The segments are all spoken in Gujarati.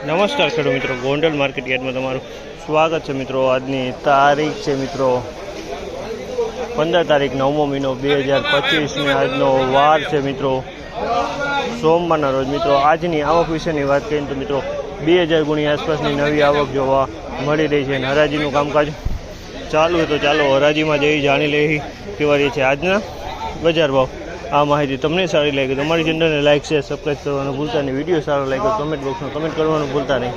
નમસ્કાર ખેડૂત મિત્રો, ગોંડલ માર્કેટ યાર્ડમાં તમારું સ્વાગત છે મિત્રો. આજની તારીખ છે મિત્રો પંદર તારીખ નવમો મહિનો બે હજાર પચીસને આજનો વાર છે મિત્રો. સોમવારના રોજ મિત્રો, આજની આવક વિશેની વાત કરીએ તો મિત્રો, બે હજાર ગુણી આસપાસની નવી આવક જોવા મળી રહી છે અને હરાજીનું કામકાજ ચાલુ હોય તો ચાલો હરાજીમાં જઈ જાણી લઈ કેવા રહી છે આજના બજાર ભાવ. આ માહિતી તમને સારી લાગી તો અમારી ચેનલને લાઈક શેર સબસ્ક્રાઈબ કરવાનું ભૂલતા નહીં. વીડિયો સારો લાગ્યો કમેન્ટ બોક્સમાં કમેન્ટ કરવાનું ભૂલતા નહીં.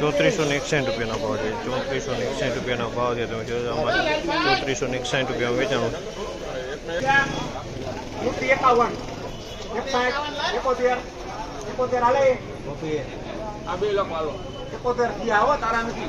ચોત્રીસો ને એકસાઠ રૂપિયાનો ભાવ છે. ચોત્રીસો ને એકસાઠ રૂપિયાનો ભાવ છે. તમે જોજો અમારે ચોત્રીસો ને એકસાઠ રૂપિયા વેચાણું. એકોતેર. એકોતેર હાલે આ બે લખ હાલો એકોતેરથી આવો તારા નથી.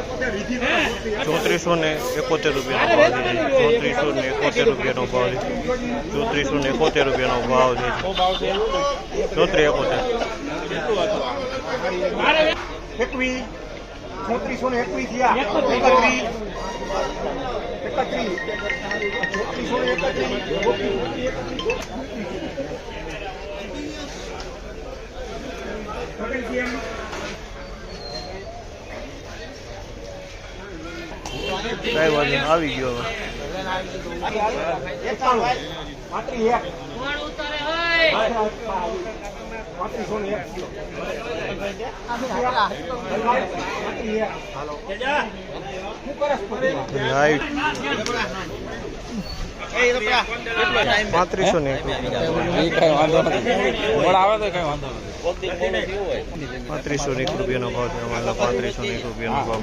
ચોત્રીસો ને એકોતેર રૂપિયાનો ભાવ છે. ચોત્રીસો ને એકોતેર રૂપિયાનો ભાવ છે. ચોત્રીસો ને એકોતેર રૂપિયાનો ભાવ છે. ચોત્રી એકોતેર. એકવીસ ને એકવીસ થયા. એકત્રીસ ને એકત્રીસ કઈ નહીં, આવી ગયો હવે. પાંત્રીસ ને પાંત્રીસ એક રૂપિયાનો ભાવ છે અમારા, પાંત્રીસો એક રૂપિયાનો ભાવ.